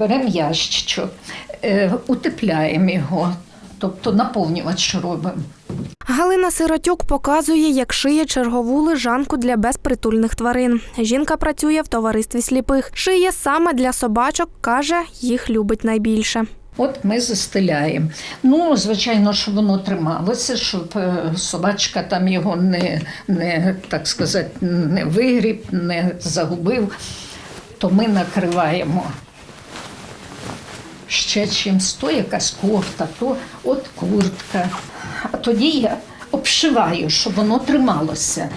Беремо ящичок, е, утепляємо його, тобто наповнювач робимо. Галина Сиротюк показує, як шиє чергову лежанку для безпритульних тварин. Жінка працює в товаристві сліпих. Шиє саме для собачок, каже, їх любить найбільше. От ми застеляємо. Ну, звичайно, щоб воно трималося, щоб е, собачка там його не, не так сказати, не вигріб, не загубив, то ми накриваємо ще чимсь, то якась кофта, то от куртка. А тоді я обшиваю, щоб воно трималося.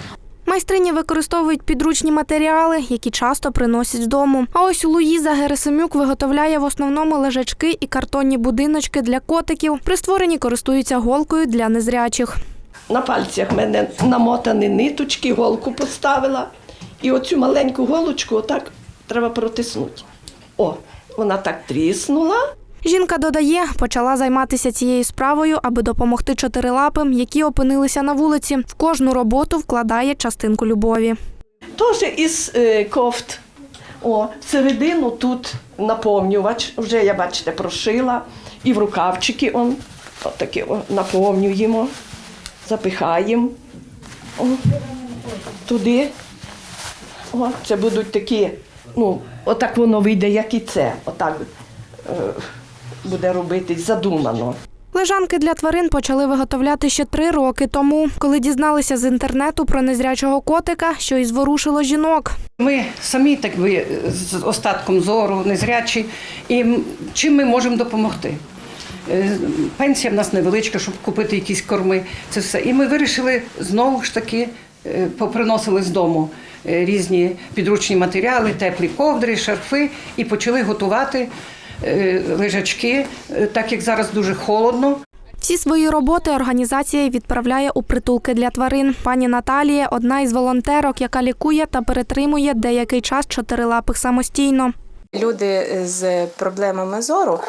Майстрині використовують підручні матеріали, які часто приносять з дому. А ось Луїза Герасимюк виготовляє в основному лежачки і картонні будиночки для котиків. При створенні користуються голкою для незрячих. На пальцях в мене намотані ниточки, голку поставила. І оцю маленьку голочку отак треба протиснути. О, вона так тріснула. Жінка додає, почала займатися цією справою, аби допомогти чотирилапим, які опинилися на вулиці. В кожну роботу вкладає частинку любові. Теж із е, кофт. О, середину тут наповнювач. Вже я, бачите, прошила. І в рукавчики он, отакі наповнюємо, запихаємо. О, туди. О, це будуть такі, ну, отак воно вийде, як і це. Отак е, буде робитись задумано. Лежанки для тварин почали виготовляти ще три роки тому, коли дізналися з інтернету про незрячого котика, що і зворушило жінок. Ми самі так би з остатком зору, незрячі, і чим ми можемо допомогти? Е, Пенсія в нас невеличка, щоб купити якісь корми. Це все. І ми вирішили знову ж таки поприносили з дому е, різні підручні матеріали, теплі ковдри, шарфи, і почали готувати е, лежачки, е, так як зараз дуже холодно. Всі свої роботи організація відправляє у притулки для тварин. Пані Наталія одна із волонтерок, яка лікує та перетримує деякий час чотирилапих самостійно. Люди з проблемами зору, е,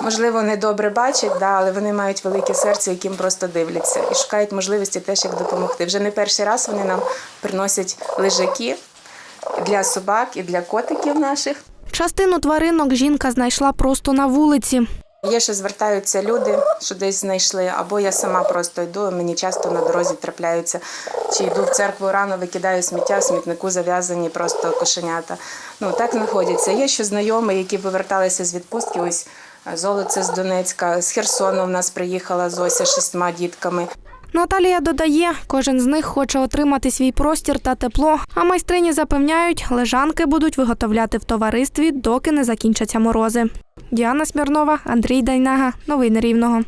можливо, не добре бачать, да, але вони мають велике серце, яким просто дивляться і шукають можливості теж як допомогти. Вже не перший раз вони нам приносять лежаки для собак і для котиків наших. Частину тваринок жінка знайшла просто на вулиці. Є, що звертаються люди, що десь знайшли, або я сама просто йду. Мені часто на дорозі трапляються. Чи йду в церкву рано, викидаю сміття, в смітнику зав'язані просто кошенята. Ну так знаходяться. Є ще знайомі, які поверталися з відпустки. Ось е, золоце з Донецька, з Херсону в нас приїхала Зося з шістьма дітками. Наталія додає, кожен з них хоче отримати свій простір та тепло. А майстрині запевняють, лежанки будуть виготовляти в товаристві, доки не закінчаться морози. Діана Смірнова, Андрій Дайнага. Новини Рівного.